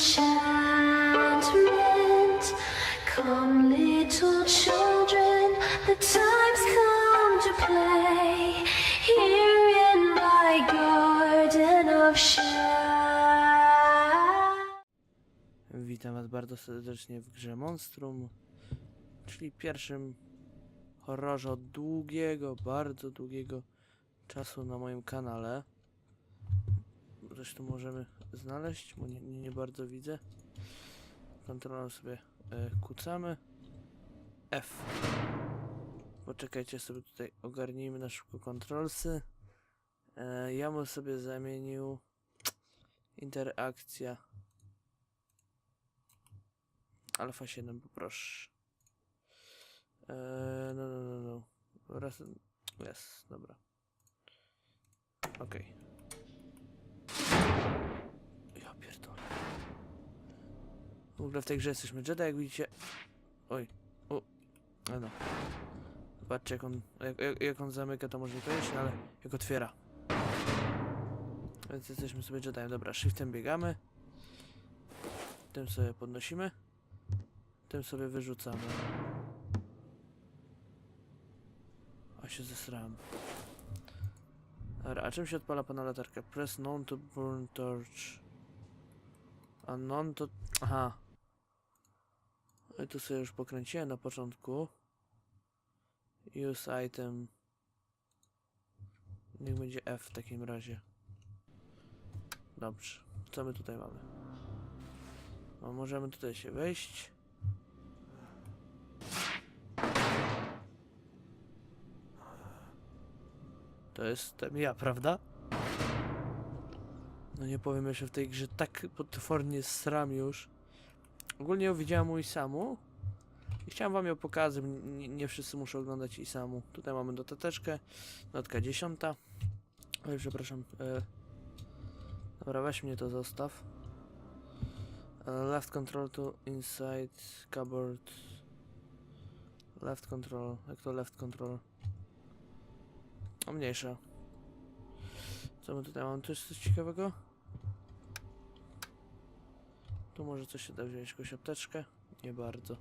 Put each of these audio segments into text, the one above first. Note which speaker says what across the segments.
Speaker 1: enchantment. Come, little children, the time's come to play here in my garden of.
Speaker 2: Witam Was bardzo serdecznie w grze Monstrum, czyli pierwszym horrorze od długiego, bardzo długiego czasu na moim kanale. Zresztą możemy znaleźć, bo nie, nie, bardzo widzę. Kontrolą sobie e, kucamy. F. Poczekajcie sobie tutaj, ogarnijmy na szybko kontrolsy. E, ja bym sobie zamienił interakcja Alfa 7 poproszę. Eee, no, no, no, no. Raz, jest, dobra. Okej. Ja pierdolę. W ogóle w tej grze jesteśmy Jedi, jak widzicie. Oj. O. No, no. Zobaczcie jak on, jak, jak, on zamyka to może niekoniecznie, ale jak otwiera. Więc jesteśmy sobie Jedi. Dobra, shiftem biegamy. Tym sobie podnosimy. Tym sobie wyrzucamy. A się zesrałem. Dobra, a czym się odpala pana latarkę? Press non to burn torch. A non to... Aha. I tu sobie już pokręciłem na początku. Use item. Niech będzie F w takim razie. Dobrze. Co my tutaj mamy? No, możemy tutaj się wejść. To jestem ja, prawda? No nie powiem jeszcze w tej grze tak potwornie sram już. Ogólnie ją widziałem u Isamu. I chciałem wam ją pokazać, nie, nie wszyscy muszą oglądać Isamu. Tutaj mamy dotateczkę, notka dziesiąta. Oj, przepraszam. E... Dobra, weź mnie to zostaw. E, left control to inside cupboard. Left control, jak to left control? O mniejsza. Co my tutaj mamy? Jest coś ciekawego? Tu może coś się da wziąć, jakąś apteczkę? Nie bardzo.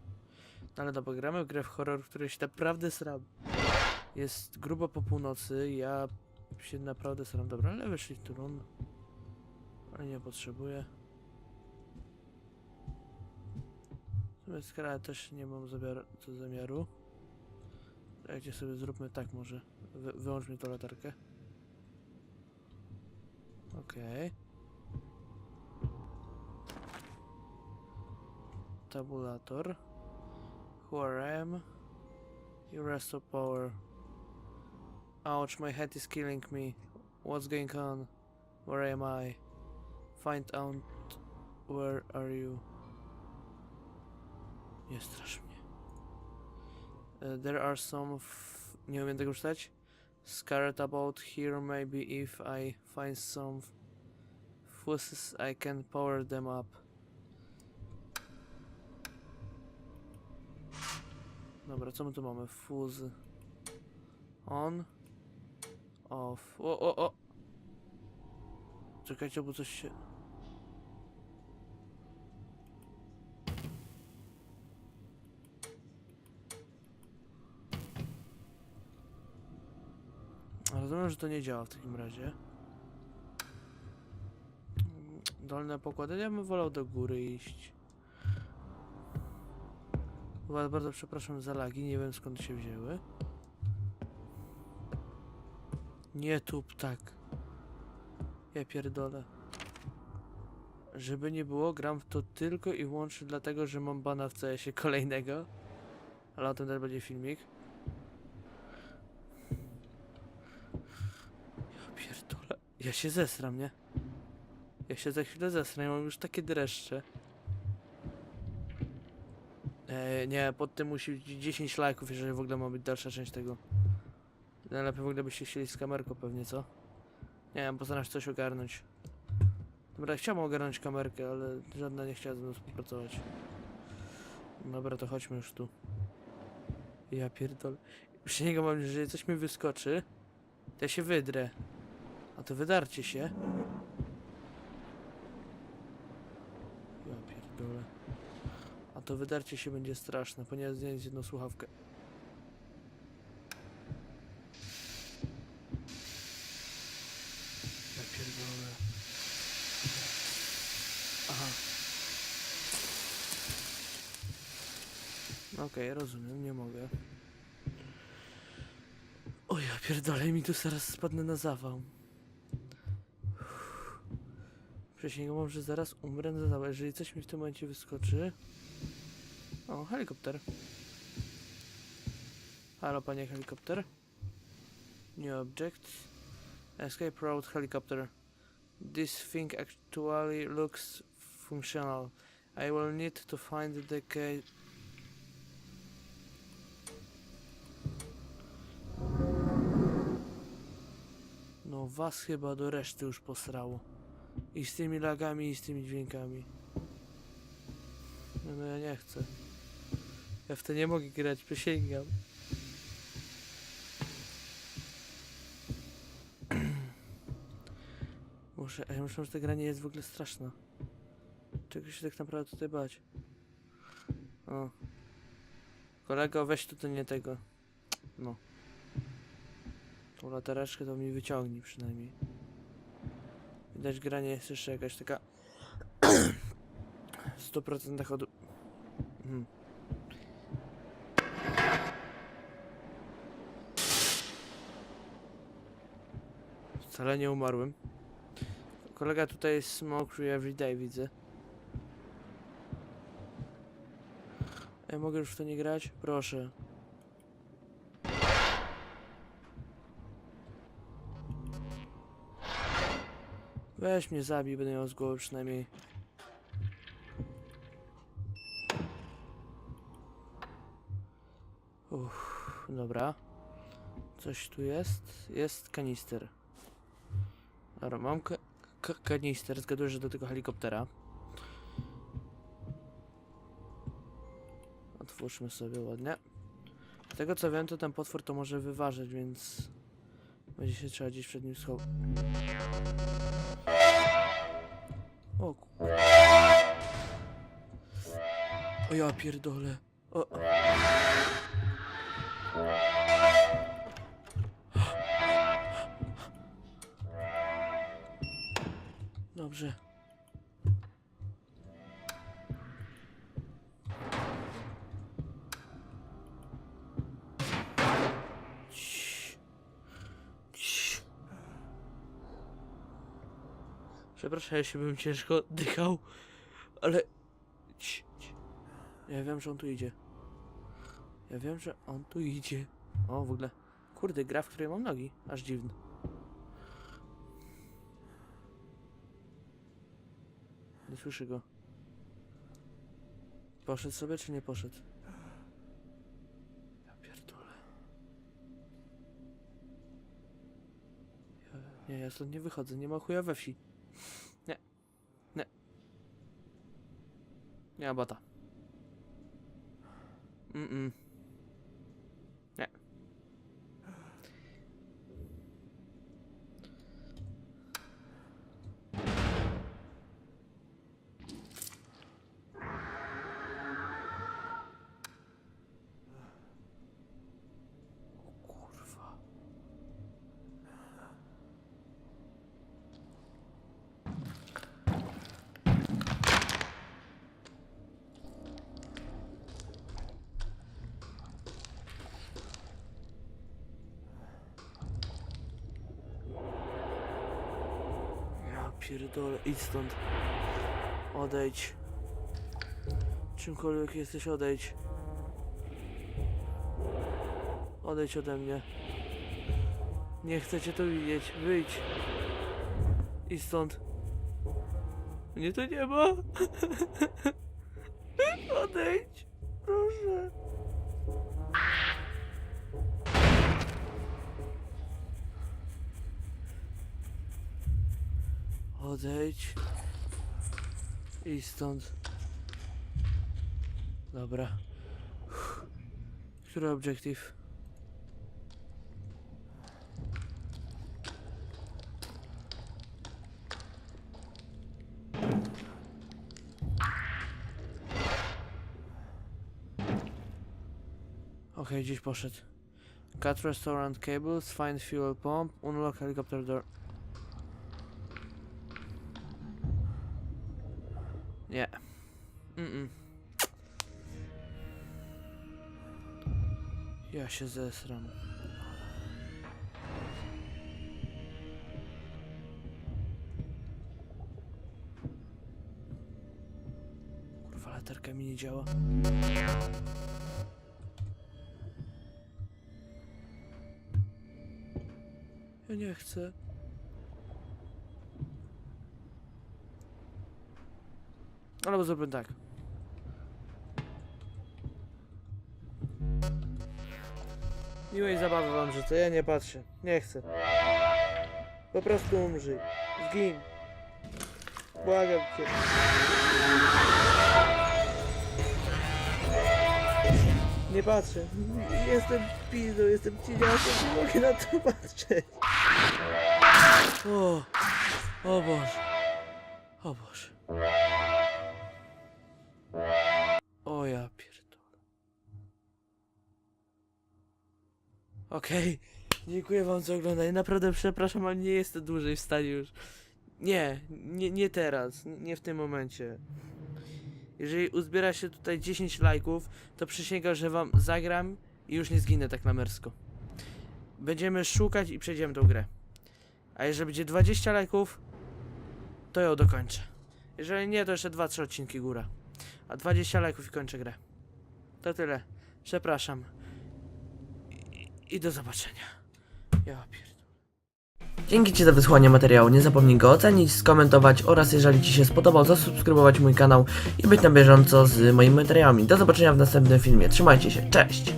Speaker 2: No ale dobra, gramy w grę w horror, w której się naprawdę sram. Jest grubo po północy, ja się naprawdę sram. Dobra, ale wyszli tu run. Ale nie potrzebuję. Sumie skoro też nie mam zamiaru, co zamiaru. Dajcie sobie zróbmy tak może. Wy, wyłącz mi tą latarkę. Okej. Tabulator. Rest of power. Ouch, my head is killing me. What's going on? Where am I? Find out where are you? Nie strasz mnie. Uh, there are some. Nie umiem tego czytać. Scared about here, maybe if I find some fuses, I can power them up. Dobra, co my tu mamy? Fuse. On. Off. O, o, o! Czekajcie, bo coś się... Rozumiem, że to nie działa w takim razie. Dolne pokłady. Ja bym wolał do góry iść. Was bardzo przepraszam za lagi, nie wiem skąd się wzięły. Nie tup tak. Ja pierdolę. Żeby nie było, gram w to tylko i wyłącznie dlatego, że mam bana w CS-ie kolejnego. Ale o tym też będzie filmik. Ja pierdolę. Ja się zesram, nie? Ja się za chwilę zesram, ja mam już takie dreszcze. E, nie, pod tym musi być 10 lajków, jeżeli w ogóle ma być dalsza część tego. Najlepiej w ogóle byście chcieli z kamerką pewnie, co? Nie wiem, postaram się coś ogarnąć. Dobra, chciałbym ogarnąć kamerkę, ale żadna nie chciała ze mną współpracować. Dobra, to chodźmy już tu. Ja pierdolę. Przy niego mam, że jeżeli coś mi wyskoczy, to ja się wydrę. A to wydarcie się. Ja pierdolę. A to wydarcie się będzie straszne, ponieważ zdjąć jedną słuchawkę. Aha. No Okej, rozumiem, nie mogę. O ja pierdolę, mi tu zaraz spadnę na zawał. Przysięgam, że zaraz umrę na zawał, jeżeli coś mi w tym momencie wyskoczy. O, helikopter. Halo, panie helikopter. New object. Escape road helicopter. This thing actually looks functional. I will need to find the key. No was chyba do reszty już posrało. I z tymi lagami, i z tymi dźwiękami. No, no ja nie chcę. Ja w to nie mogę grać, przysięgam. Muszę, ja myślę, że ta gra nie jest w ogóle straszna. Czego się tak naprawdę tutaj bać? O. Kolego, weź tu to nie tego. No. Tą latareczkę to mi wyciągnij przynajmniej. Widać gra nie jest jeszcze jakaś taka 100% od... Mhm. Wcale nie umarłem. Kolega tutaj smoke free everyday, widzę. Ja mogę już w to nie grać? Proszę. Weź mnie zabij, będę miał z głowy przynajmniej. Uff, dobra. Coś tu jest? Jest kanister. Dobra, mam ka ka kanister, zgaduję, że do tego helikoptera. Otwórzmy sobie ładnie. Z tego co wiem, to ten potwór to może wyważyć, więc... Będzie się trzeba gdzieś przed nim schować. O ku... O ja pierdolę. O. Dobrze. Przepraszam, jeśli bym ciężko oddychał, ale... Ja wiem, że on tu idzie. Ja wiem, że on tu idzie. O, w ogóle... Kurde, gra, w której mam nogi. Aż dziwny. Nie słyszę go. Poszedł sobie, czy nie poszedł? Ja pierdolę. Ja, nie, ja stąd nie wychodzę, nie ma chuja we wsi. Nie. Nie. Nie ma bata. Mm-mm. Nie. O kurwa. Ja pierdolę, idź stąd. Odejdź. Czymkolwiek jesteś, odejdź. Odejdź ode mnie. Nie chcę cię tu widzieć. Wyjdź. Idź stąd. Mnie tu nie ma. Odejdź. Proszę. Odejdź. I stąd. Dobra. Który obiektyw? Okej, okay, gdzieś poszedł. Cut restaurant cables, find fuel pump, unlock helicopter door. Nie. Mm-mm. Ja się zesram. Kurwa, latarka mi nie działa. Ja nie chcę. Albo zrobię tak. Miłej zabawy wam życzę, ja nie patrzę. Nie chcę. Po prostu umrzyj. Zgin. Błagam cię. Nie patrzę. Jestem pizdą, jestem cieniasem, nie mogę na to patrzeć. O, o Boże. O Boże. Okej, dziękuję wam za oglądanie. Naprawdę przepraszam, ale nie jestem dłużej w stanie już. Nie, nie, nie teraz, nie w tym momencie. Jeżeli uzbiera się tutaj 10 lajków, to przysięgam, że wam zagram i już nie zginę tak na mersko. Będziemy szukać i przejdziemy tą grę. A jeżeli będzie 20 lajków, to ją dokończę. Jeżeli nie, to jeszcze 2-3 odcinki góra. A 20 lajków i kończę grę. To tyle. Przepraszam. I, do zobaczenia. Ja pierdolę.
Speaker 3: Dzięki Ci za wysłanie materiału. Nie zapomnij go ocenić, skomentować oraz jeżeli Ci się spodobał, zasubskrybować mój kanał i być na bieżąco z moimi materiałami. Do zobaczenia w następnym filmie. Trzymajcie się. Cześć!